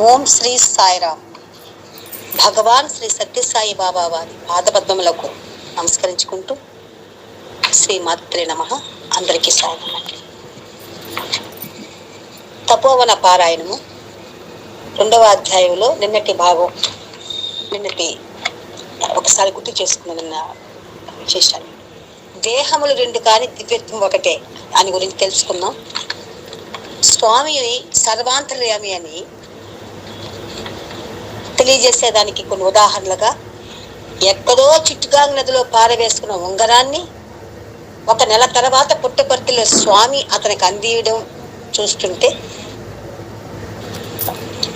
ఓం శ్రీ సాయిరామ్. భగవాన్ శ్రీ సత్యసాయి బాబా వారి పాదపద్మములకు నమస్కరించుకుంటూ శ్రీ మాత్రే నమ. అందరికీ సాయం తపోవన పారాయణము రెండవ అధ్యాయంలో నిన్నటి భాగం నిన్నటి ఒకసారి గుర్తు చేసుకున్న విశేషాలు. దేహములు రెండు కానీ దివ్యత్వం ఒకటే అని గురించి తెలుసుకుందాం. స్వామిని సర్వాంతర్యామి అని తెలియజేసేదానికి కొన్ని ఉదాహరణలుగా ఎక్కడో చిట్టుగాంగ్ నదిలో పారవేసుకున్న ఉంగరాన్ని ఒక నెల తర్వాత పుట్టపర్తిలో స్వామి అతనికి అందియడం చూస్తుంటే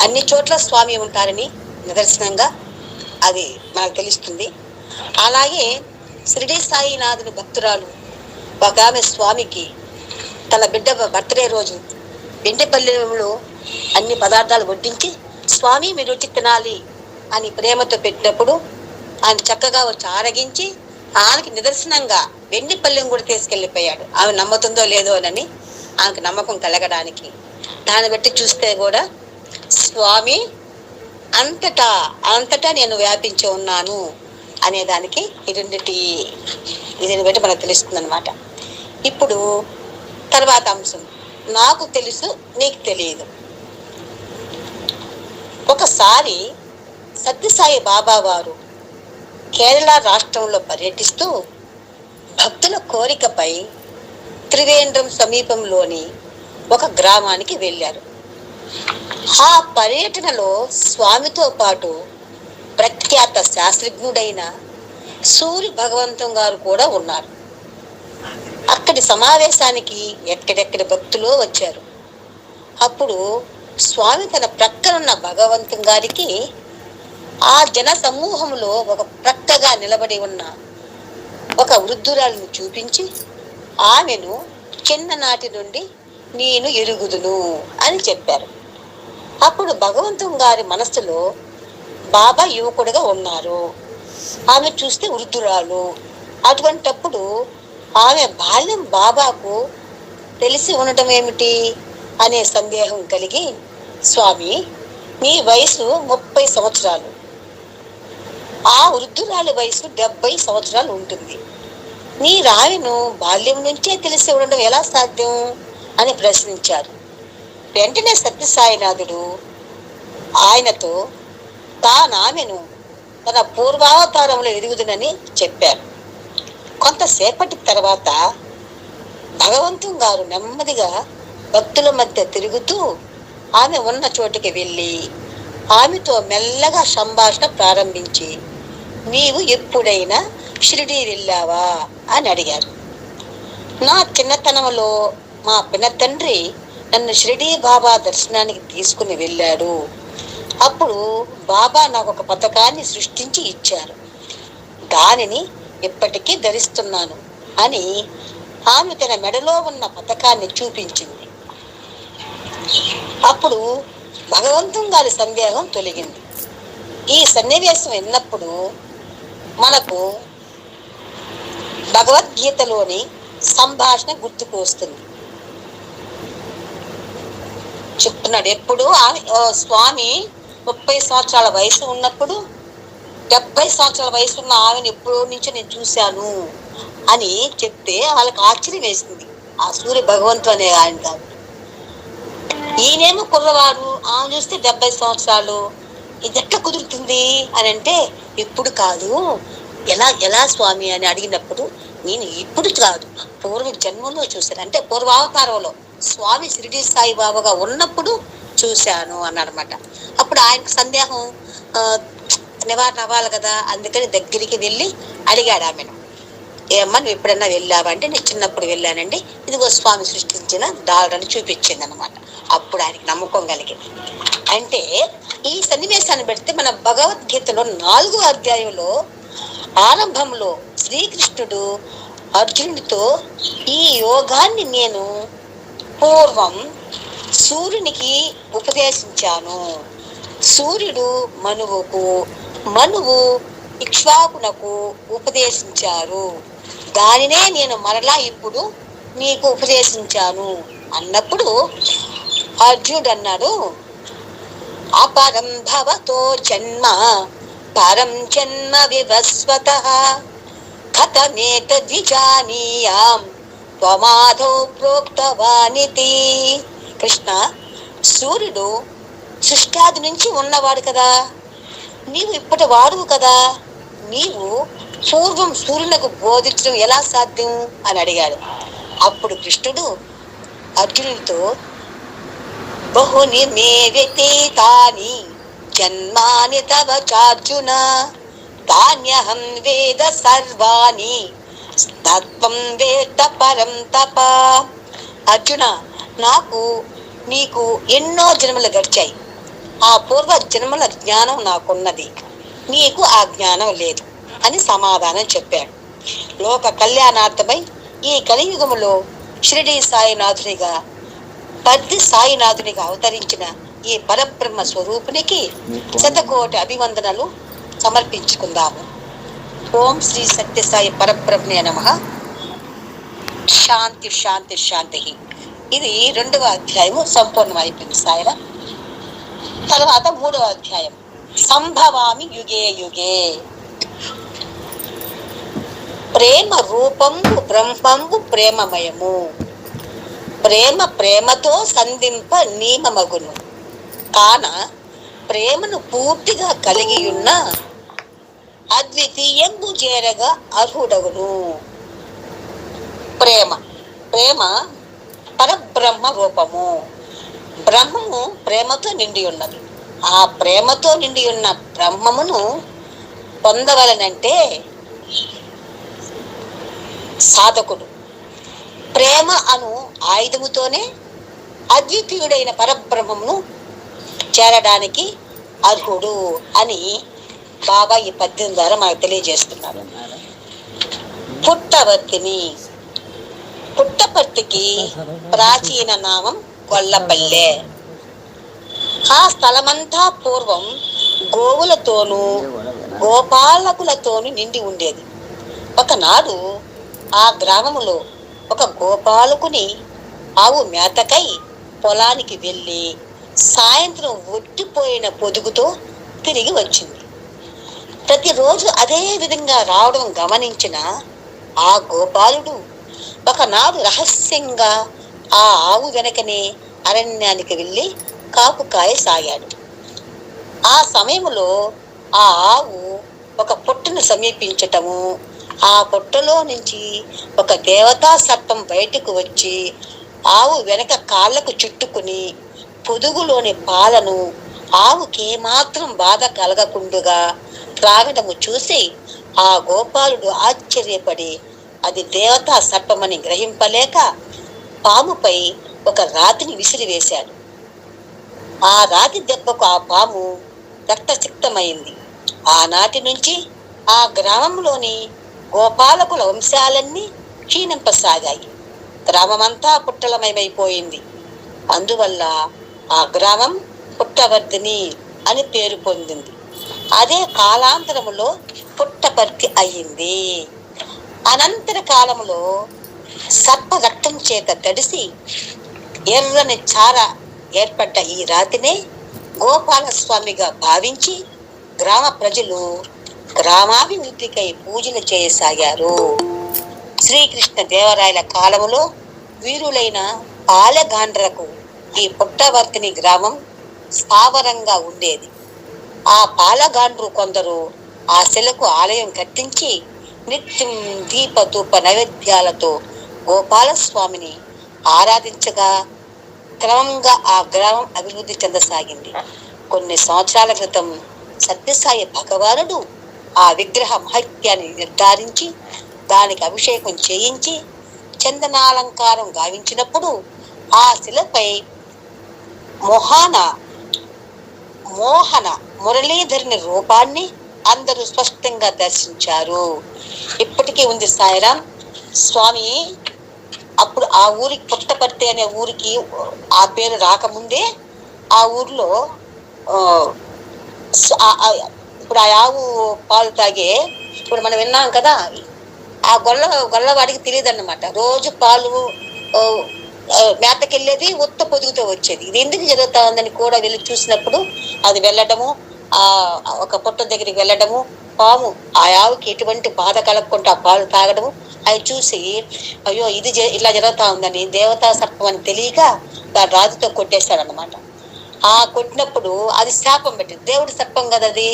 అన్ని చోట్ల స్వామి ఉంటారని నిదర్శనంగా అది మనకు తెలుస్తుంది. అలాగే షిరిడి సాయినాథుని భక్తురాలు ఒక ఆమె స్వామికి తన బిడ్డ బర్త్డే రోజు వెండిపల్లెలో అన్ని పదార్థాలు వడ్డించి స్వామి మీరు రుచి తినాలి అని ప్రేమతో పెట్టినప్పుడు ఆయన చక్కగా వచ్చి ఆరగించి ఆమెకి నిదర్శనంగా వెండి పల్లెం కూడా తీసుకెళ్ళిపోయాడు. ఆమె నమ్ముతుందో లేదో అని ఆమెకు నమ్మకం కలగడానికి. దాన్ని బట్టి చూస్తే కూడా స్వామి అంతటా అంతటా నేను వ్యాపించి ఉన్నాను అనే దానికి ఈ బట్టి మనకు తెలుస్తుంది అనమాట ఇప్పుడు తర్వాత అంశం. నాకు తెలుసు నీకు తెలియదు ఒకసారి సత్యసాయి బాబా వారు కేరళ రాష్ట్రంలో పర్యటిస్తూ భక్తుల కోరికపై త్రివేంద్రం సమీపంలోని ఒక గ్రామానికి వెళ్ళారు. ఆ పర్యటనలో స్వామితో పాటు ప్రఖ్యాత శాస్త్రజ్ఞుడైన సూర్య భగవంతం గారు కూడా ఉన్నారు. అక్కడి సమావేశానికి ఎక్కడెక్కడి భక్తులు వచ్చారు? అప్పుడు స్వామి తన ప్రక్కనున్న భగవంతం గారికి ఆ జన సమూహంలో ఒక ప్రక్కగా నిలబడి ఉన్న ఒక వృద్ధురాలను చూపించి ఆమెను చిన్ననాటి నుండి నేను ఎరుగుదును అని చెప్పారు. అప్పుడు భగవంతం గారి మనస్సులో బాబా యువకుడుగా ఉన్నారు. ఆమె చూస్తే వృద్ధురాలు. అటువంటప్పుడు ఆమె బాల్యం బాబాకు తెలిసి ఉండటం ఏమిటి? అనే సందేహం కలిగి స్వామి నీ వయసు ముప్పై సంవత్సరాలు. ఆ వృద్ధురాలి వయసు డెబ్బై సంవత్సరాలు ఉంటుంది. నీ రావిను బాల్యం నుంచే తెలిసి ఉండడం ఎలా సాధ్యం? అని ప్రశ్నించారు. వెంటనే సత్యసాయినాథుడు ఆయనతో తానామెను తన పూర్వావతారంలో ఎదుగుదునని చెప్పారు. కొంతసేపటి తర్వాత భగవంతుం గారు నెమ్మదిగా భక్తుల మధ్య తిరుగుతూ ఆమె ఉన్న చోటికి వెళ్ళి ఆమెతో మెల్లగా సంభాషణ ప్రారంభించి నీవు ఎప్పుడైనా షిరిడి వెళ్ళావా? అని అడిగారు. నా చిన్నతనంలో మా పినతండ్రి నన్ను షిరిడి బాబా దర్శనానికి తీసుకుని వెళ్ళాడు. అప్పుడు బాబా నాకు ఒక పథకాన్ని సృష్టించి ఇచ్చారు. దానిని ఇప్పటికీ ధరిస్తున్నాను అని ఆమె తన మెడలో ఉన్న పథకాన్ని చూపించింది. అప్పుడు భగవంతం గారి సందేహం తొలగింది. ఈ సన్నివేశం విన్నప్పుడు మనకు భగవద్గీతలోని సంభాషణ గుర్తుకు వస్తుంది. చెప్తున్నాడు ఎప్పుడు ఆమె స్వామి ముప్పై సంవత్సరాల వయసు ఉన్నప్పుడు డెబ్బై సంవత్సరాల వయసు ఉన్న ఆమెను ఎప్పుడో నుంచో నేను చూశాను అని చెప్తే వాళ్ళకి ఆశ్చర్యం వేసింది. ఆ సూర్య భగవంతు అనే ఆయన కాదు. ఈయనేమో కుర్రవాడు ఆమె చూస్తే డెబ్బై సంవత్సరాలు. ఇది ఎట్లా కుదురుతుంది అని అంటే ఇప్పుడు కాదు. ఎలా ఎలా స్వామి? అని అడిగినప్పుడు నేను ఇప్పుడు కాదు. పూర్వ జన్మలో చూశాను. అంటే పూర్వావతారంలో స్వామి షిరిడి సాయిబాబాగా ఉన్నప్పుడు చూశాను అన్నమాట అప్పుడు ఆయనకు సందేహం నివారణ అవ్వాలి కదా. అందుకని దగ్గరికి వెళ్ళి అడిగాడు ఆమెను. ఏమ్మా నువ్వు ఎప్పుడన్నా వెళ్ళావంటే నేను చిన్నప్పుడు వెళ్ళానండి. ఇదిగో స్వామి సృష్టించిన డాలర్ చూపించింది అనమాట అప్పుడు ఆయనకి నమ్మకం కలిగింది. అంటే ఈ సన్నివేశాన్ని పెడితే మన భగవద్గీతలో నాలుగో అధ్యాయంలో ఆరంభంలో శ్రీకృష్ణుడు అర్జునుడితో ఈ యోగాన్ని నేను పూర్వం సూర్యునికి ఉపదేశించాను. సూర్యుడు మనువుకు మనువు ఇక్ష్వాకునకు ఉపదేశించారు. దానినే నేను మరలా ఇప్పుడు నీకు ఉపదేశించాను. అన్నప్పుడు అర్జునుడు అన్నాడు అపరం భవతో జన్మ పరం జన్మ వివస్వత కథమేతద్విజానీయాం త్వమాధౌ ప్రోక్తవానితి. కృష్ణ సూర్యుడు సృష్టాది నుంచి ఉన్నవాడు కదా నీవు ఇప్పటి వాడువు కదా నీవు పూర్వం సూర్యునకు బోధించడం ఎలా సాధ్యం? అని అడిగాడు. అప్పుడు కృష్ణుడు అర్జునుడితో బహుని మే వ్యతీతాని జన్మాని తవ చార్జున తాన్యహం వేద సర్వాణి తత్వం వేద పరం తప. అర్జున నాకు నీకు ఎన్నో జన్మలు గడిచాయి. ఆ పూర్వ జన్మల జ్ఞానం నాకున్నది. నీకు ఆ జ్ఞానం లేదు అని సమాధానం చెప్పాడు. లోక కళ్యాణార్థమై ఈ కలియుగములో షిరిడి సాయినాథునిగా పద్ది సాయినాథునిగా అవతరించిన ఈ పరబ్రహ్మ స్వరూపునికి శతకోటి అభివందనలు సమర్పించుకుందాము. ఓం శ్రీ సత్యసాయి పరబ్రహ్మే నమ. శాంతి శాంతి శాంతి. ఇది రెండవ అధ్యాయము సంపూర్ణం అయిపోయింది సాయిరా. తర్వాత మూడవ అధ్యాయం. సంభవామి యుగే యుగే. ప్రేమ రూపంబు బ్రహ్మంబు ప్రేమమయము. ప్రేమ ప్రేమతో సంధింప నియమమగును కాన ప్రేమను పూర్తిగా కలిగి ఉన్న అద్వితీయంబు చేరగా అర్హుడగును. ప్రేమ. ప్రేమ పరబ్రహ్మ రూపము. బ్రహ్మము ప్రేమతో నిండి ఉన్నది ఆ ప్రేమతో నిండి ఉన్న బ్రహ్మమును పొందవలనంటే సాధకుడు ప్రేమ అను ఆయుధముతోనే అద్వితీయుడైన పరబ్రహ్మమును చేరడానికి అర్హుడు అని బాబా ఈ పద్యం ద్వారా మాకు తెలియజేస్తున్నారు. పుట్టవర్తిని పుట్టపర్తికి ప్రాచీన నామం కొల్లపల్లె. ఆ స్థలమంతా పూర్వం గోవులతోనూ గోపాలకులతోనూ నిండి ఉండేది. ఒకనాడు ఆ గ్రామములో ఒక గోపాలకుని ఆవు మేతకై పొలానికి వెళ్ళి సాయంత్రం ఒట్టిపోయిన పొదుగుతో తిరిగి వచ్చింది. ప్రతిరోజు అదే విధంగా రావడం గమనించిన ఆ గోపాలుడు ఒకనాడు రహస్యంగా ఆ ఆవు వెనకనే అరణ్యానికి వెళ్ళి కాపు కాయ సాగాడు. ఆ సమయంలో ఆ ఆవు ఒక పుట్టను సమీపించటము ఆ పుట్టలో నుంచి ఒక దేవతా సర్పం బయటకు వచ్చి ఆవు వెనక కాళ్ళకు చుట్టుకుని పొదుగులోని పాలను ఆవుకి ఏమాత్రం బాధ కలగకుండుగా త్రాగడము చూసి ఆ గోపాలుడు ఆశ్చర్యపడి అది దేవతా సర్పమని గ్రహింపలేక పాముపై ఒక రాతిని విసిరివేశాడు. ఆ రాతి దెబ్బకు ఆ పాము రక్తసిక్తమైంది. ఆనాటి నుంచి ఆ గ్రామంలోని గోపాలకుల వంశాలన్నీ క్షీణింపసాగాయి. గ్రామమంతా పుట్టలమయమైపోయింది. అందువల్ల ఆ గ్రామం పుట్టవర్ధిని అని పేరు పొందింది. అదే కాలాంతరములో పుట్టపర్తి అయ్యింది. అనంతర కాలములో సర్ప రక్తం చేత తడిసి ఎర్రని చార ఏర్పడ్డ ఈ రాతినే గోపాలస్వామిగా భావించి గ్రామ ప్రజలు గ్రామాభివృద్ధికై పూజలు చేయసాగారు. శ్రీకృష్ణ దేవరాయల కాలములో వీరులైన పాలగాండ్రకు ఈ పుట్టవర్తిని గ్రామం స్థావరంగా ఉండేది. ఆ పాలగాండ్రు కొందరు ఆ శిలకు ఆలయం కట్టించి నిత్యం దీపధూప నైవేద్యాలతో గోపాలస్వామిని ఆరాధించగా క్రమంగా ఆ గ్రామం అభివృద్ధి చెందసాగింది. కొన్ని సంవత్సరాల క్రితం సత్యసాయి భగవానుడు ఆ విగ్రహ మహత్యాన్ని నిర్ధారించి దానికి అభిషేకం చేయించి చందనాలంకారం గావించినప్పుడు ఆ శిలపై మొహాన మోహన మురళీధరుని రూపాన్ని అందరూ స్పష్టంగా దర్శించారు. ఇప్పటికీ ఉంది సాయిరాం. స్వామి అప్పుడు ఆ ఊరికి పుట్టపర్తి అనే ఊరికి ఆ పేరు రాకముందే ఆ ఊర్లో ఇప్పుడు ఆ ఆవు పాలు తాగే ఇప్పుడు మనం విన్నాం కదా ఆ గొల్ల గొల్లవాడికి తెలియదు అన్నమాట రోజు పాలు మేతకెళ్ళేది ఉత్త పొదుగుతో వచ్చేది. ఇది ఎందుకు జరుగుతా ఉందని కూడా వెళ్ళి చూసినప్పుడు అది వెళ్ళడము ఆ ఒక పొట్ట దగ్గరికి వెళ్ళడము పాము ఆ ఆవుకి ఎటువంటి బాధ కలగకుండా ఆ పాలు తాగడము అవి చూసి అయ్యో ఇది జ- జరుగుతా ఉందని దేవతా సర్పం అని తెలియక దాని రాజుతో కొట్టేశాడనమాట ఆ కొట్టినప్పుడు అది శాపం పెట్టింది. దేవుడు సర్పం కదా అది?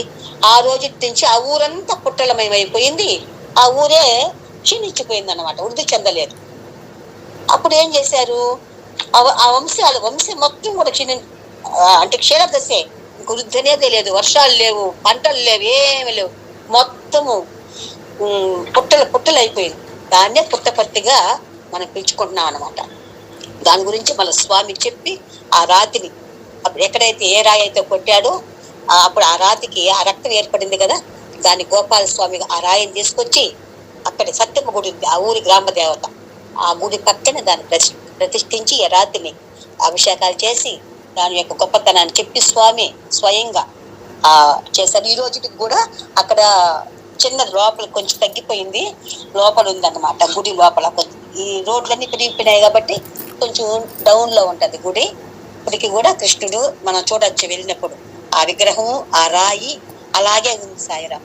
ఆ రోజు నుంచి ఆ ఊరంతా పుట్టలమయమైపోయింది. ఆ ఊరే క్షీణించిపోయింది అనమాట వృద్ధి చెందలేదు. అప్పుడు ఏం చేశారు? ఆ- వంశాలు వంశం మొత్తం కూడా క్షీణి అంటే క్షీణదశే ఇంక వృద్ధి అనేది లేదు వర్షాలు లేవు పంటలు లేవు ఏమి లేవు. మొత్తము పుట్టలు పుట్టలు అయిపోయింది దాన్నే పుట్టపర్తిగా మనం పిలుచుకుంటున్నాం అనమాట దాని గురించి మన స్వామి చెప్పి ఆ రాతిని అప్పుడు ఎక్కడైతే ఏ రాయి అయితే కొట్టాడో అప్పుడు ఆ రాతికి ఆ రక్తం ఏర్పడింది కదా దాన్ని గోపాల స్వామి ఆ రాయిని తీసుకొచ్చి అక్కడ సత్యమ్మ గుడి ఉంది ఆ ఊరి గ్రామ దేవత ఆ గుడి పక్కన దాన్ని ప్రతి- ప్రతిష్ఠించి ఈ రాతిని అభిషేకాలు చేసి దాని యొక్క గొప్పతనాన్ని చెప్పి స్వామి స్వయంగా ఆ చేశారు. ఈ రోజుకి కూడా అక్కడ చిన్న లోపల కొంచెం తగ్గిపోయింది. లోపల ఉందన్నమాట గుడి లోపల. కొంచెం ఈ రోడ్లన్నీ పెరిగిపోయినాయి కాబట్టి కొంచెం డౌన్లో ఉంటుంది గుడి. ఇప్పటికి కూడా కృష్ణుడు మనం చూడొచ్చు వెళ్ళినప్పుడు ఆ విగ్రహము ఆ రాయి అలాగే ఉంది సాయిరా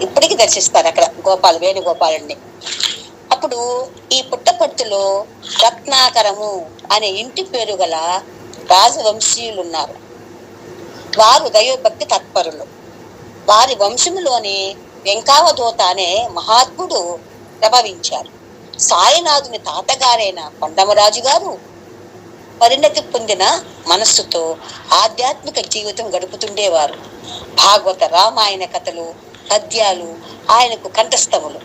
ఇప్పటికి దర్శిస్తారు అక్కడ గోపాల వేణుగోపాలుడిని అప్పుడు ఈ పుట్టపర్తిలో రత్నాకరము అనే ఇంటి పేరు గల రాజవంశీయులు ఉన్నారు వారు దైవభక్తి తత్పరులు. వారి వంశములోని వెంకావదూత అనే మహాత్ముడు ప్రభవించారు. సాయినాథుని తాతగారైన కొండమరాజు గారు పరిణతి పొందిన మనస్సుతో ఆధ్యాత్మిక జీవితం గడుపుతుండేవారు. భాగవత రామాయణ కథలు పద్యాలు ఆయనకు కంఠస్థములు.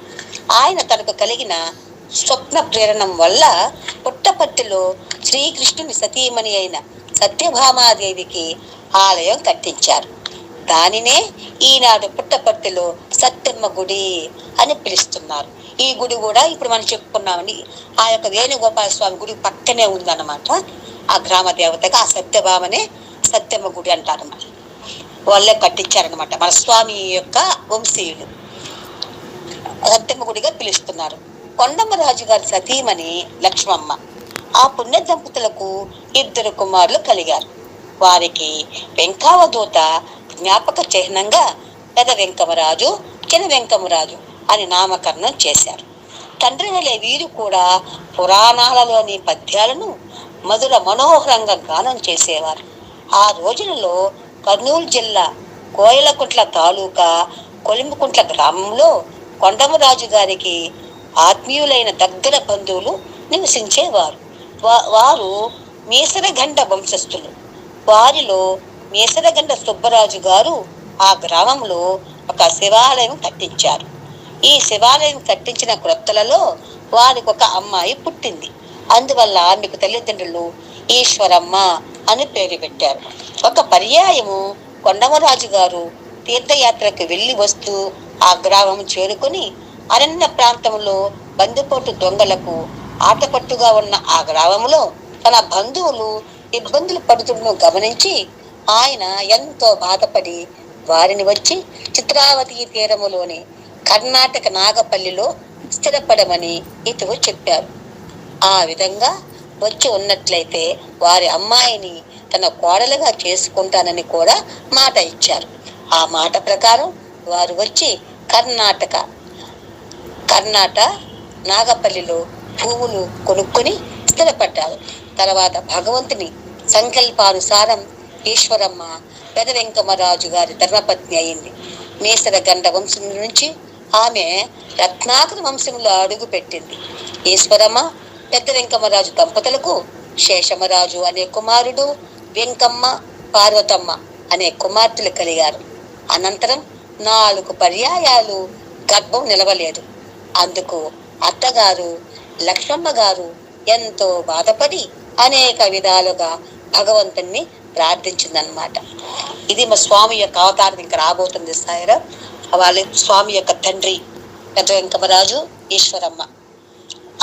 ఆయన తనకు కలిగిన స్వప్న ప్రేరణం వల్ల పుట్టపర్తిలో శ్రీకృష్ణుని సతీమణి అయిన సత్యభామాదేవికి ఆలయం కట్టించారు. దానినే ఈనాడు పుట్టపర్తిలో సత్యమ్మ గుడి అని పిలుస్తున్నారు. ఈ గుడి కూడా ఇప్పుడు మనం చెప్పుకున్నామని ఆ యొక్క వేణుగోపాల స్వామి గుడి పక్కనే ఉందన్నమాట. ఆ గ్రామ దేవతగా ఆ సత్యభామనే సత్యమ్మ గుడి అంటారు మరి. వాళ్ళే కట్టించారనమాట మన స్వామి యొక్క వంశీయులు. సత్యమ్మ గుడిగా పిలుస్తున్నారు. కొండమ్మరాజు గారి సతీమణి లక్ష్మమ్మ. ఆ పుణ్య దంపతులకు ఇద్దరు కుమారులు కలిగారు. వారికి వెంకావదూత జ్ఞాపక చిహ్నంగా పెద వెంకమరాజు చిన్న వెంకమరాజు అని నామకరణం చేశారు. తండ్రి వలె వీరు కూడా పురాణాలలోని పద్యాలను మధుర మనోహరంగా గానం చేసేవారు. ఆ రోజులలో కర్నూలు జిల్లా కోయలకుంట్ల తాలూకా కొలిమికుంట్ల గ్రామంలో కొండమరాజు గారికి ఆత్మీయులైన దగ్గర బంధువులు నివసించేవారు. వారు మీసరగండ వంశస్థులు. వారిలో మీసరగండ సుబ్బరాజు గారు ఆ గ్రామంలో ఒక శివాలయం కట్టించారు. ఈ శివాలయం కట్టించిన క్రొత్తలలో వారికి ఒక అమ్మాయి పుట్టింది. అందువల్ల ఆమెకు తల్లిదండ్రులు ఈశ్వరమ్మ అని పేరు పెట్టారు. ఒక పర్యాయము కొండమరాజు గారు తీర్థయాత్రకు వెళ్ళి వస్తూ ఆ గ్రామం చేరుకొని అరణ్య ప్రాంతంలో బందిపోటు దొంగలకు ఆటపట్టుగా ఉన్న ఆ గ్రామంలో తన బంధువులు ఇబ్బందులు పడుతుండడం గమనించి ఆయన ఎంతో బాధపడి వారిని వచ్చి చిత్రావతి తీరములోని కర్ణాటక నాగపల్లిలో స్థిరపడమని ఇతవు చెప్పారు. ఆ విధంగా వచ్చి ఉన్నట్లయితే వారి అమ్మాయిని తన కోడలుగా చేసుకుంటానని కూడా మాట ఇచ్చారు. ఆ మాట ప్రకారం వారు వచ్చి కర్ణాటక కర్ణాట నాగపల్లిలో పువ్వులు కొనుక్కొని స్థిరపడ్డారు. తర్వాత భగవంతుని సంకల్పానుసారం ఈశ్వరమ్మ పెద వెంకమరాజు గారి ధర్మపత్ని అయింది. మీసర గండ వంశం నుంచి ఆమె రత్నాకర వంశంలో అడుగు పెట్టింది ఈశ్వరమ్మ పెద్ద వెంకమరాజు దంపతులకు శేషమరాజు అనే కుమారుడు వెంకమ్మ పార్వతమ్మ అనే కుమార్తెలు కలిగారు. అనంతరం నాలుగు పర్యాయాలు గర్భం నిలవలేదు. అందుకు అత్తగారు లక్ష్మమ్మ గారు ఎంతో బాధపడి అనేక విధాలుగా భగవంతుణ్ణి ప్రార్థించిందనమాట ఇది మా స్వామి యొక్క అవతారం ఇంకా రాబోతుంది సాయిరా. వాళ్ళ స్వామి యొక్క తండ్రి పెద్ద వెంకమరాజు ఈశ్వరమ్మ.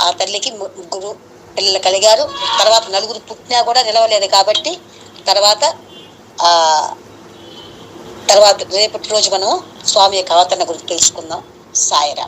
ఆ తల్లికి ముగ్గురు పిల్లలు కలిగారు. తర్వాత నలుగురు పుట్టినా కూడా నిలవలేదు కాబట్టి తర్వాత ఆ తర్వాత రేపటి రోజు మనం స్వామి యొక్క అవతరణ గురించి తెలుసుకుందాం. సాయిరా